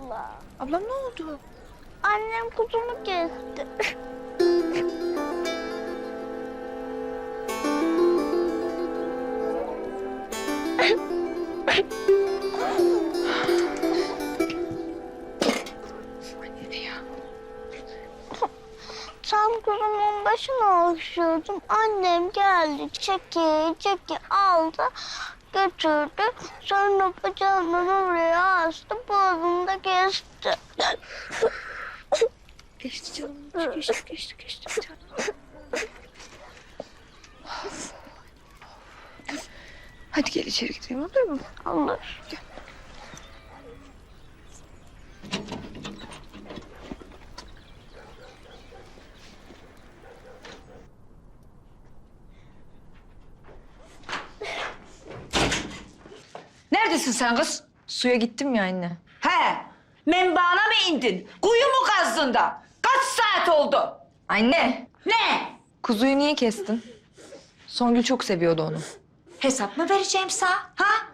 abla. Ablam ne oldu? Annem kuzumu kesti. Tam kuzumun başına okşuyordum. Annem geldi çeki çeki aldı götürdü. Sonra bacağından oraya astı boğazını da kesti. Geçti canım. Geçti, geçti, geçti canım. Hadi gel içeri gidelim olur mu? Olur. Neredesin sen kız? Suya gittim ya anne. He, menbaana mı indin? Kuyu mu kazdın da? Kaç saat oldu? Anne! Ne? Kuzuyu niye kestin? Songül çok seviyordu onu. Hesap mı vereceğim sana? Ha?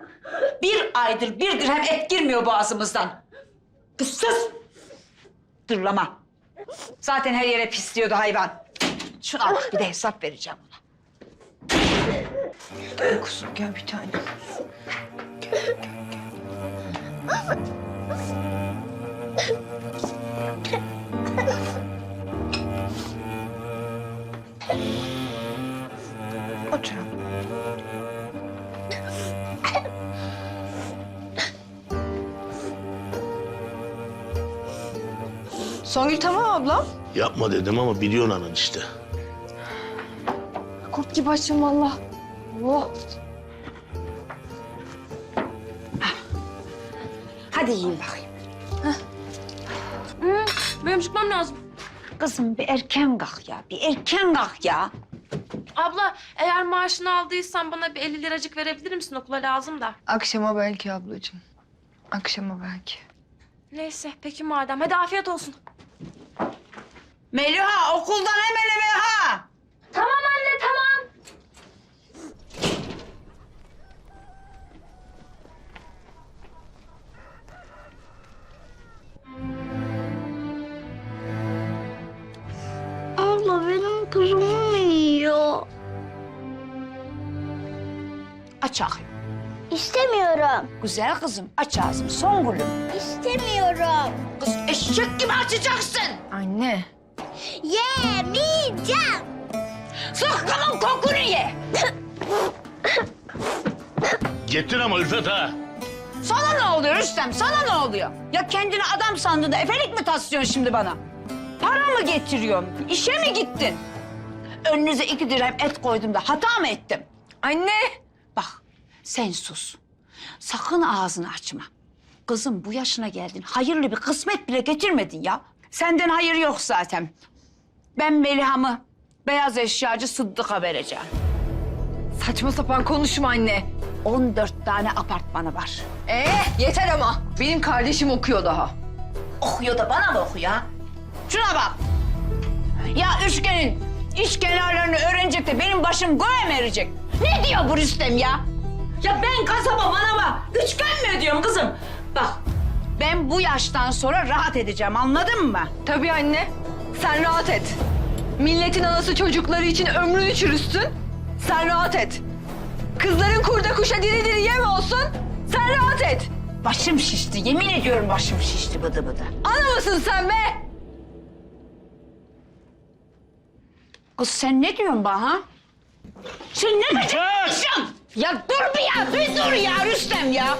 Bir aydır bir dirhem et girmiyor boğazımızdan. Kız sus! Dırlama. Zaten her yere pisliyordu hayvan. Şunu al, bir de hesap vereceğim ona. Kuzum gel bir tane. Otur. Songül tamam ablam. Yapma dedim ama biliyorsun anan işte. Kurt gibi açım valla. Oh. Hadi yiyin bakayım. Benim çıkmam lazım. Kızım bir erken kalk ya, bir erken kalk ya. Abla eğer maaşını aldıysan bana bir 50 liracık verebilir misin? Okula lazım da. Akşama belki ablacığım. Akşama belki. Neyse peki madem. Hadi afiyet olsun. Meliha okuldan hemen eve ha. Tamam anne Aç ağzını. İstemiyorum. Güzel kızım aç ağzını son gülüm. İstemiyorum. Kız eşek gibi açacaksın. Anne. Yemeyeceğim. Zıkkımın kokunu ye. Getir ama Ülfet ha. Sana ne oluyor Rüstem? Sana ne oluyor? Ya kendini adam sandın da efelik mi taslıyorsun şimdi bana? Para mı getiriyorum? İşe mi gittin? Önünüze iki dirhem et koydum da hata mı ettim? Anne. Bak sen sus. Sakın ağzını açma. Kızım bu yaşına geldin. Hayırlı bir kısmet bile getirmedin ya. Senden hayır yok zaten. Ben Meliha'mı beyaz eşyacı Sıddık'a vereceğim. Saçma sapan konuşma anne. 14 tane apartmanı var. Ee, yeter ama. Benim kardeşim okuyor daha. Okuyor da bana mı okuyor ha? Şuna bak. Ya üçgenin iç kenarlarını öğrenecek de benim başım göğe mi erecek? Ne diyor bu Rüstem ya? Ya ben kasaba manava üçgen mi ödüyorum kızım? Bak ben bu yaştan sonra rahat edeceğim anladın mı? Tabii anne. Sen rahat et. Milletin anası çocukları için ömrünü çürüsün. Sen rahat et. Kızların kurda kuşa diri diri yem olsun. Sen rahat et. Başım şişti yemin ediyorum başım şişti bıdı bıdı. Ana mısın sen be? Kız sen ne diyorsun bana ha? Sen ne kaçırmışsın? Ya dur bir ya bir dur ya Rüstem ya.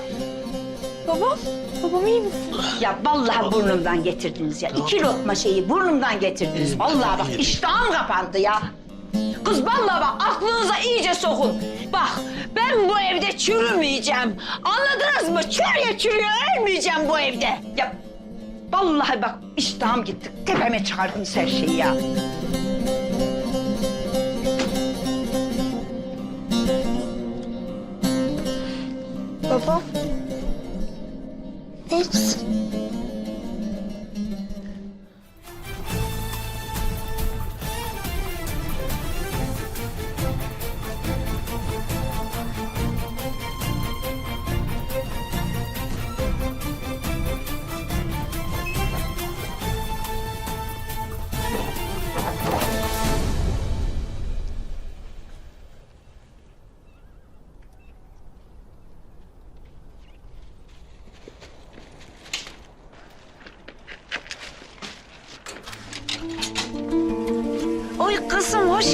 Babam, babam iyi misin? Ya vallahi burnumdan getirdiniz ya. İki lokma şeyi burnumdan getirdiniz. Vallahi bak iştahım kapandı ya. Kız vallahi bak aklınıza iyice sokun. Bak ben bu evde çürümeyeceğim. Anladınız mı? Çürüye çürüye ölmeyeceğim bu evde. Ya vallahi bak iştahım gitti. Tepeme çıkardınız her şeyi ya. Baba.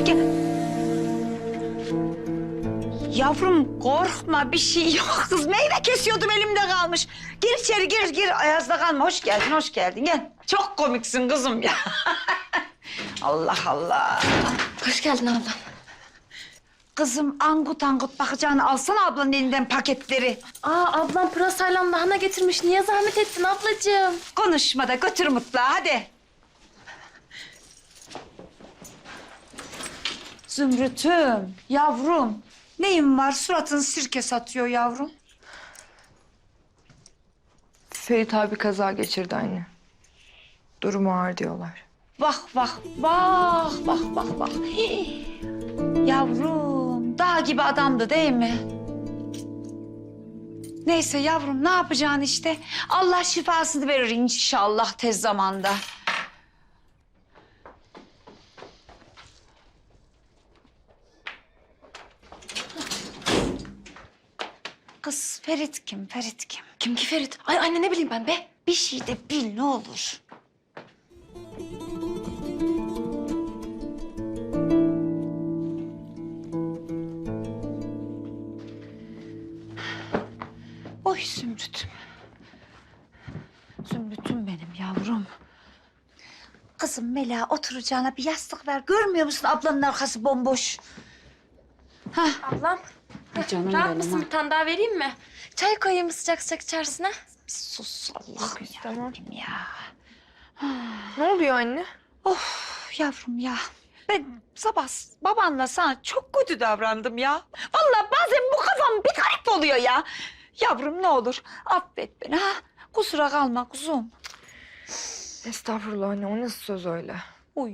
Gel. Yavrum korkma bir şey yok. Kız meyve kesiyordum elimde kalmış. Gir içeri gir gir ayazda kalma. Hoş geldin hoş geldin gel. Çok komiksin kızım ya. Allah Allah. Hoş geldin ablam. Kızım angut angut bakacağını alsana ablanın elinden paketleri. Aa ablam pırasayla lahana getirmiş. Niye zahmet ettin ablacığım? Konuşma da götür mutfağa hadi. Zümrüt'üm, yavrum. Neyin var? Suratın sirke satıyor yavrum. Ferit abi kaza geçirdi anne. Durumu ağır diyorlar. Bak bak bak bak bak bak. Hii. Yavrum dağ gibi adamdı değil mi? Neyse yavrum ne yapacaksın işte? Allah şifasını verir inşallah tez zamanda. Kız Ferit kim? Ferit kim? Kim ki Ferit? Ay anne ne bileyim ben be. Bir şey de bil ne olur. Oy Zümrüt'üm. Zümrüt'üm benim yavrum. Kızım Mela oturacağına bir yastık ver. Görmüyor musun ablanın arkası bomboş. Ablam. Canım Rahat benim, mısın? ha. Bir tane daha vereyim mi? Çay koyayım mı sıcak sıcak içerisine? Bir sus Allah'ım yarabbim ya. Ne oluyor anne? Of yavrum ya. Ben sabah babanla sana çok kötü davrandım ya. Vallahi bazen bu kafam bir garip oluyor ya. Yavrum ne olur affet beni ha. Kusura kalma kuzum. Estağfurullah anne o nasıl söz öyle? Uy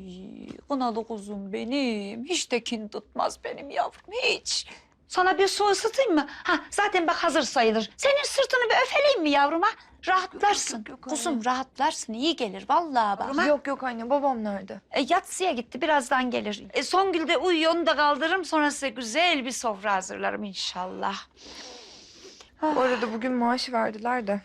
kınalı kuzum benim. Hiç de kin tutmaz benim yavrum hiç. Sana bir su ısıtayım mı? Ha zaten bak hazır sayılır. Senin sırtını bir öfeleyim mi yavrum ha? Rahatlarsın. yok, yok, kuzum rahatlarsın iyi gelir vallahi bak. ha? Yok yok anne babam nerede? E, yatsıya gitti birazdan gelir. E, Songül de uyuyor onu da kaldırırım sonra size güzel bir sofra hazırlarım inşallah. Bu arada bugün maaşı verdiler de.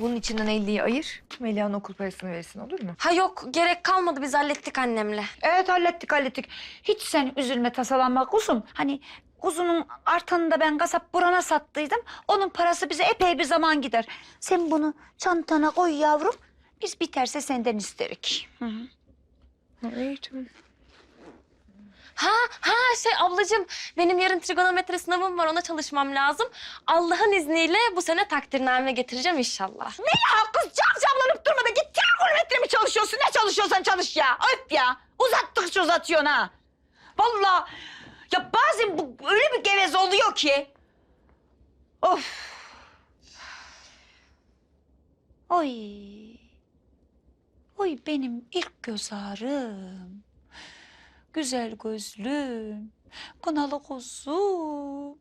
Bunun içinden 50'yi ayır. Melia'nın okul parasını verirsin olur mu? Ha yok gerek kalmadı biz hallettik annemle. Evet hallettik hallettik. Hiç sen üzülme tasalanma kuzum. Hani kuzunun artanını da ben kasap burana sattıydım. Onun parası bize epey bir zaman gider. Sen bunu çantana koy yavrum. Biz biterse senden isterik. Hı hı. Tamam. Ha ha şey ablacığım benim yarın trigonometre sınavım var ona çalışmam lazım. Allah'ın izniyle bu sene takdirname getireceğim inşallah. Ya kız camcamlanıp durma da git trigonometre mi çalışıyorsun? Ne çalışıyorsan çalış ya. Öp ya. Uzattıkça uzatıyorsun ha. Vallahi ya bazen bu öyle bir gevez oluyor ki. Of. Oy. Oy benim ilk göz ağrım. Güzel gözlüm. Kınalı kuzum.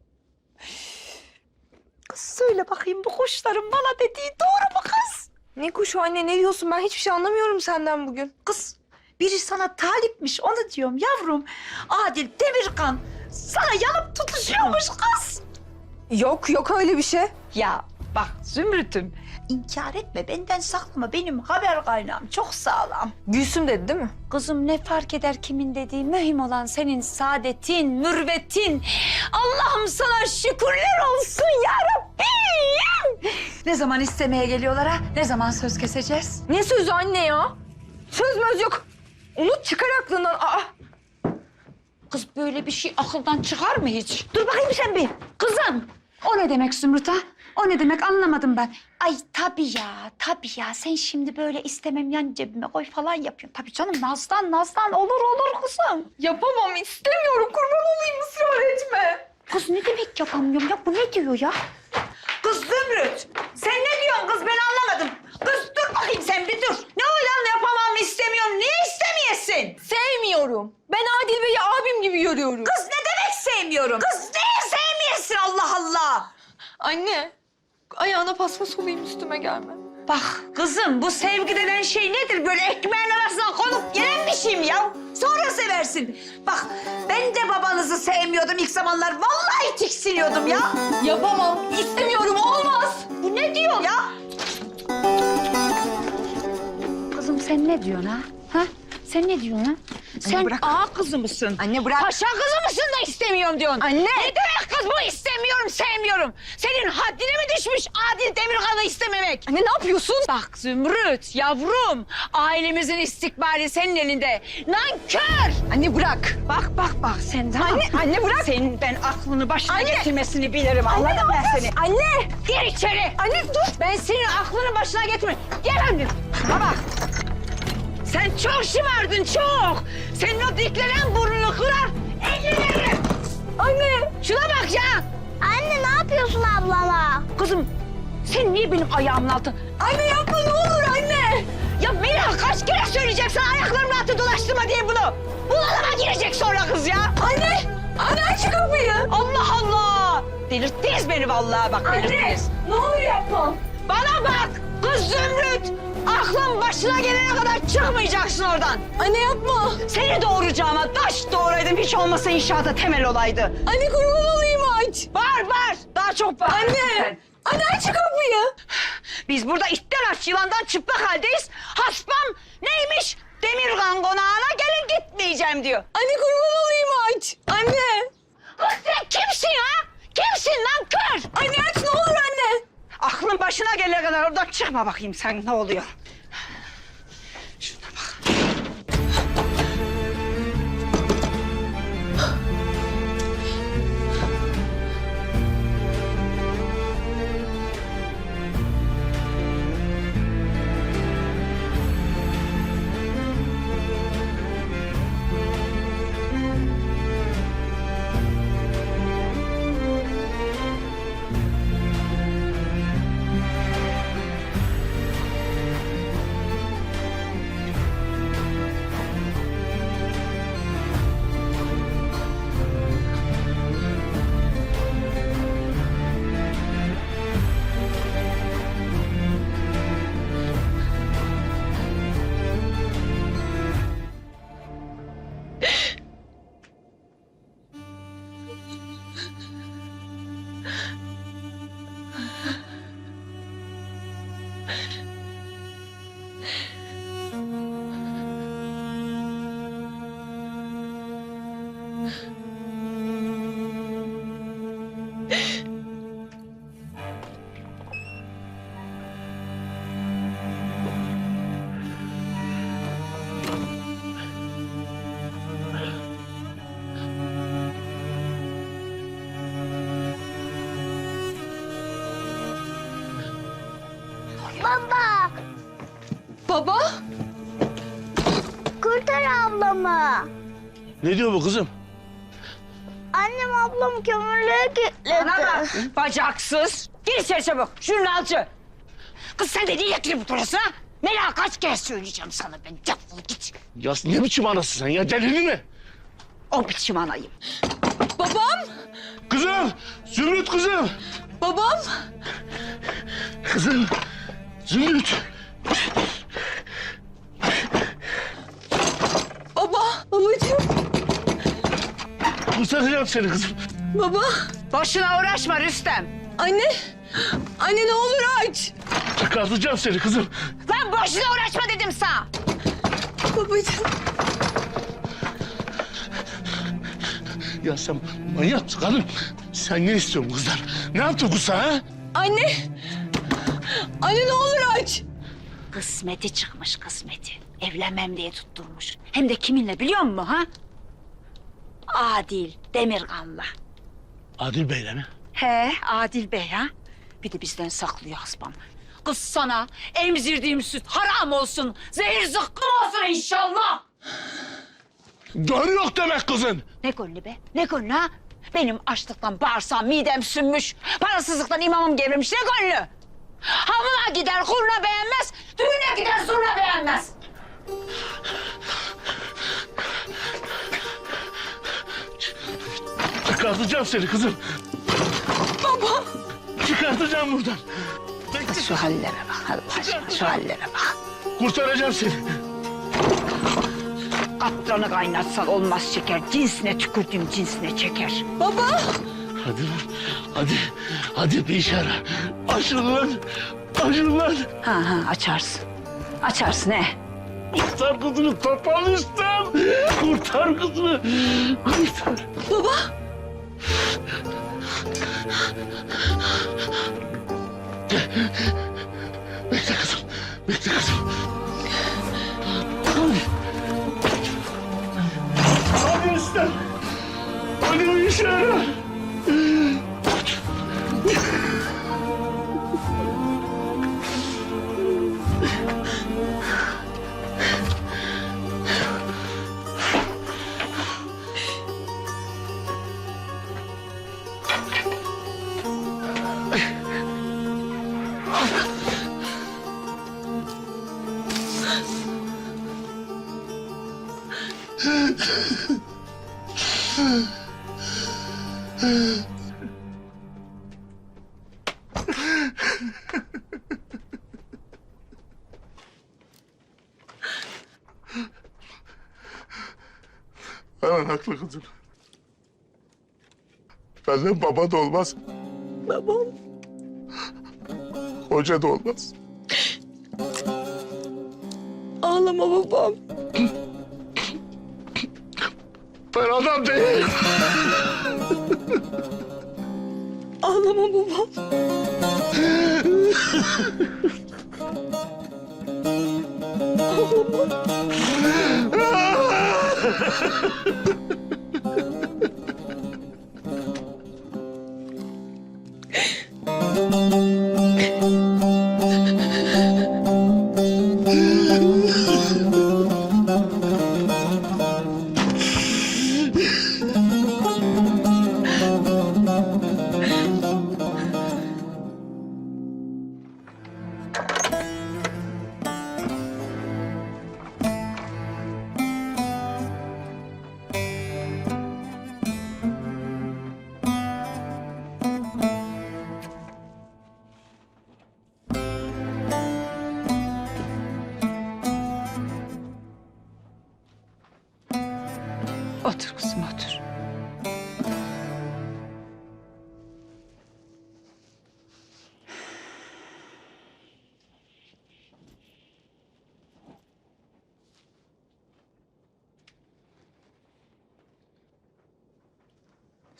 Kız söyle bakayım bu kuşların bana dediği doğru mu kız? Ne kuşu anne ne diyorsun ben hiçbir şey anlamıyorum senden bugün. Kız biri sana talipmiş onu diyorum yavrum. Adil Demirkan sana yanıp tutuşuyormuş kız. Yok yok öyle bir şey. Ya bak Zümrüt'üm inkar etme benden saklama benim haber kaynağım çok sağlam. Gülsüm dedi değil mi? Kızım ne fark eder kimin dediği mühim olan senin saadetin, mürvetin. Allah'ım sana şükürler olsun ya Rabbim. Ne zaman istemeye geliyorlar ha? Ne zaman söz keseceğiz? Ne sözü anne ya? Söz möz yok. Unut çıkar aklından. Aa. Kız böyle bir şey akıldan çıkar mı hiç? Dur bakayım sen bir. Kızım. O ne demek Zümrüt ha? O ne demek anlamadım ben. Ay tabii ya, tabii ya. Sen şimdi böyle istemem yan cebime koy falan yapıyorsun. Tabii canım Naz'dan, Naz'dan olur olur kızım. Yapamam istemiyorum kurban olayım ısrar etme. Kız ne demek yapamıyorum ya? Bu ne diyor ya? Kız Zümrüt, sen ne diyorsun kız ben anlamadım. Kız dur bakayım sen bir dur. Ne o lan yapamam istemiyorum. Niye istemeyesin? Sevmiyorum. Ben Adil Bey'i abim gibi görüyorum. Kız ne demek sevmiyorum? Kız neyi sevmeyesin Allah Allah? Anne ayağına paspas olayım üstüme gelme. Bak kızım bu sevgi denen şey nedir? Böyle ekmeğin arasına konup yenen bir şey mi ya? Sonra seversin. Bak ben de babanızı sevmiyordum ilk zamanlar. Vallahi tiksiniyordum ya. Yapamam. istemiyorum olmaz. Bu ne diyor ya? Sen ne diyorsun ha? Ha? Sen ne diyorsun lan? Sen bırak. ağa kızı mısın? Anne bırak. Paşa kızı mısın da istemiyorum diyorsun. Anne. Ne demek kız bu istemiyorum, sevmiyorum. Senin haddine mi düşmüş Adil Demirkan'ı istememek? Anne ne yapıyorsun? Bak Zümrüt, yavrum. Ailemizin istikbali senin elinde. Nankör! Anne bırak. Bak bak bak sen tamam. Anne, anne bırak. Senin ben aklını başına Anne. getirmesini bilirim. Anladım ben seni. Anne. Gir içeri. Anne dur. Ben senin aklını başına getirme. Gel annem. Bana bak. Sen çok şımardın çok. Senin o diklenen burnunu kırar. Ellerini. Anne. Şuna bak ya. Anne ne yapıyorsun ablama? Kızım sen niye benim ayağımın altı? Anne yapma ne olur anne. Ya Mela kaç kere söyleyeceksin ayaklarımın altı dolaştırma diye bunu. Bunalıma girecek sonra kız ya. Anne. Anne aç kapıyı. Allah Allah. Delirttiniz beni vallahi bak delirttiniz. Ne olur yapma. Bana bak kız Zümrüt. Aklın başına gelene kadar çıkmayacaksın oradan. Anne yapma. Seni doğuracağıma taş doğuraydım hiç olmasa inşaata temel olaydı. Anne kurban olayım aç. Bağır bağır. Daha çok bağır. Anne. Anne aç kapıyı. Biz burada itten aç yılandan çıplak haldeyiz. Haspam neymiş? Demirgan konağına gelin gitmeyeceğim diyor. Anne kurban olayım aç. Anne. Kız sen kimsin ha? Kimsin lan kör? Anne aç. Aklın başına gelene kadar oradan çıkma bakayım sen ne oluyor. Ne diyor bu kızım? Annem ablamı kömürlüğe kilitledi. Bana bak bacaksız. Gir içeri çabuk jurnalcı. Kız sen de niye getirip burası ha? Mela kaç kere söyleyeceğim sana ben defol git. Ya ne biçim anasın sen ya delirdin mi? O biçim anayım. Babam. Kızım! Zümrüt kızım! Babam. Kızım! Zümrüt! Baba. Babacığım. Kurtaracağım seni kızım. Baba. Boşuna uğraşma Rüstem. Anne. Anne ne olur aç. Çıkartacağım seni kızım. Lan boşuna uğraşma dedim sana. Babacığım. Ya sen manyak mısın kadın? Sen ne istiyorsun kızlar? Ne yaptın kız sana ha? Anne. Anne ne olur aç. Kısmeti çıkmış kısmeti. Evlenmem diye tutturmuş. Hem de kiminle biliyor musun ha? Adil Demirkan'la. Adil Bey'le mi? He Adil Bey ha? Bir de bizden saklıyor hasbam. Kız sana emzirdiğim süt haram olsun. Zehir zıkkım olsun inşallah. Gönlü yok demek kızın. Ne gönlü be? Ne gönlü ha? Benim açlıktan bağırsam midem sünmüş. Parasızlıktan imamım gevrilmiş. Ne gönlü? Hamına gider kurna beğenmez. Düğüne gider zurna beğenmez. Çıkartacağım seni kızım. Baba! Çıkartacağım buradan. Bekle. Şu hallere bak Allah aşkına şu hallere bak. Kurtaracağım seni. Katranı kaynatsan olmaz şeker. Cinsine tükürdüğüm cinsine çeker. Baba. Hadi lan. Hadi. Hadi bir işe yara. Açın lan. Açın lan. Ha ha açarsın. Açarsın he. Kurtar kızını toparlıştan. Kurtar kızını. Kurtar. Baba. Bekle kızım. Bekle kızım. İşte. Hadi o işe yarar. Haklı kızım. Benden baba da olmaz. Babam. Hoca da olmaz. Ağlama babam. Ben adam değilim. Ağlama babam. Otur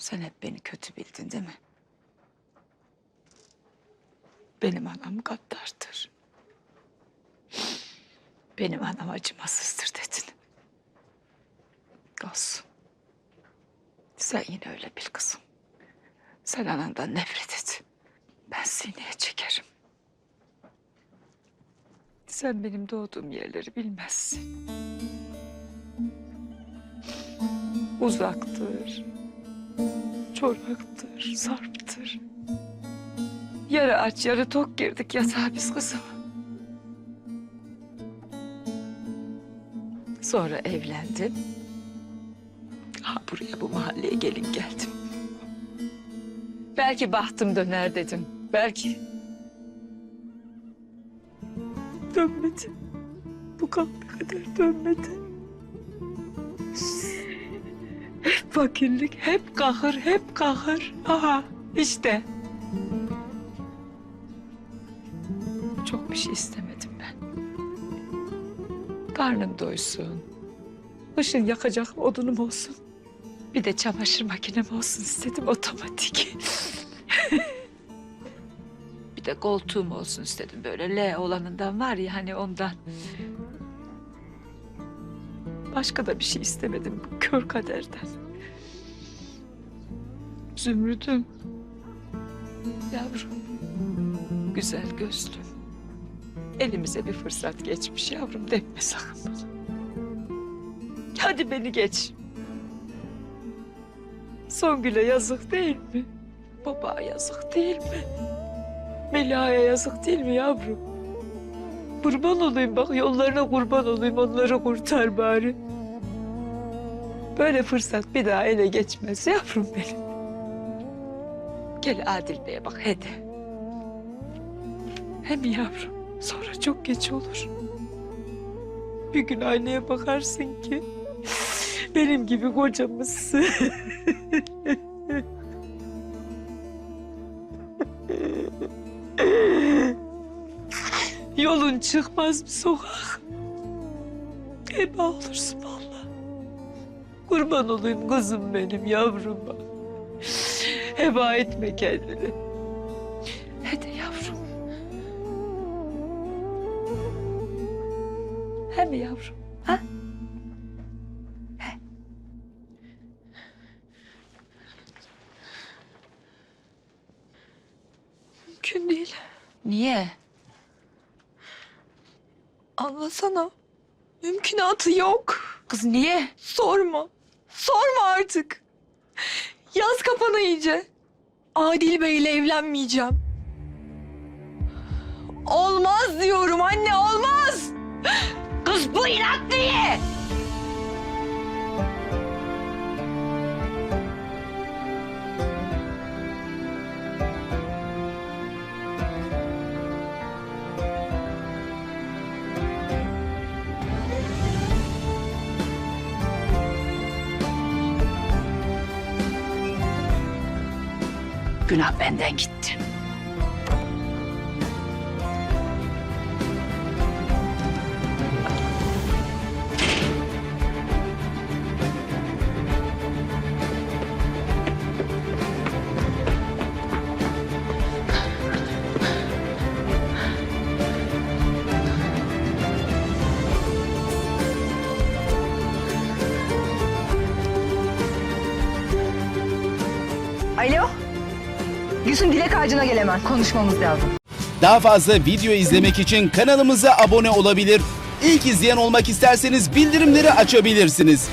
Sen hep beni kötü bildin değil mi? Benim anam gaddardır. Benim anam acımasızdır dedin. Olsun. Sen yine öyle bil kızım. Sen anandan nefret et. Ben sineye çekerim. Sen benim doğduğum yerleri bilmezsin. Uzaktır, çoraktır, sarptır. Yarı aç, yarı tok girdik yatağa biz kızım. Sonra evlendim. Ha buraya bu mahalleye gelin geldim. Belki bahtım döner dedim. Belki. Dönmedi. Bu kalbe kadar dönmedi. Fakirlik, hep kahır, hep kahır. Aha işte. Çok bir şey istemedim ben. Karnım doysun. Işın yakacak odunum olsun. Bir de çamaşır makinem olsun istedim otomatik. bir de koltuğum olsun istedim böyle L olanından var ya hani ondan. Başka da bir şey istemedim kör kaderden. Zümrüdüm. Yavrum. Güzel gözlüm. Elimize bir fırsat geçmiş yavrum deme sakın bana. Hadi beni geç. Songül'e yazık değil mi? Baba yazık değil mi? Meliha'ya yazık değil mi yavrum? Kurban olayım bak yollarına kurban olayım onları kurtar bari. Böyle fırsat bir daha ele geçmez yavrum benim. Gel Adil Bey'e bak hadi. Hem yavrum sonra çok geç olur. Bir gün aynaya bakarsın ki benim gibi kocamızsın. Yolun çıkmaz bir sokak. Heba olursun valla. Kurban olayım kızım benim yavruma. Heba etme kendini. Hadi yavrum. He mi yavrum? Ha? He. Mümkün değil. Niye? Anlasana. Mümkünatı yok. Kız niye? Sorma. Sorma artık. Yaz kafana iyice. Adil Bey'le evlenmeyeceğim. Olmaz diyorum anne olmaz. Kız bu inat niye? Günah benden gitti. Gülsüm dilek ağacına gel hemen. Konuşmamız lazım. Daha fazla video izlemek için kanalımıza abone olabilir. İlk izleyen olmak isterseniz bildirimleri açabilirsiniz.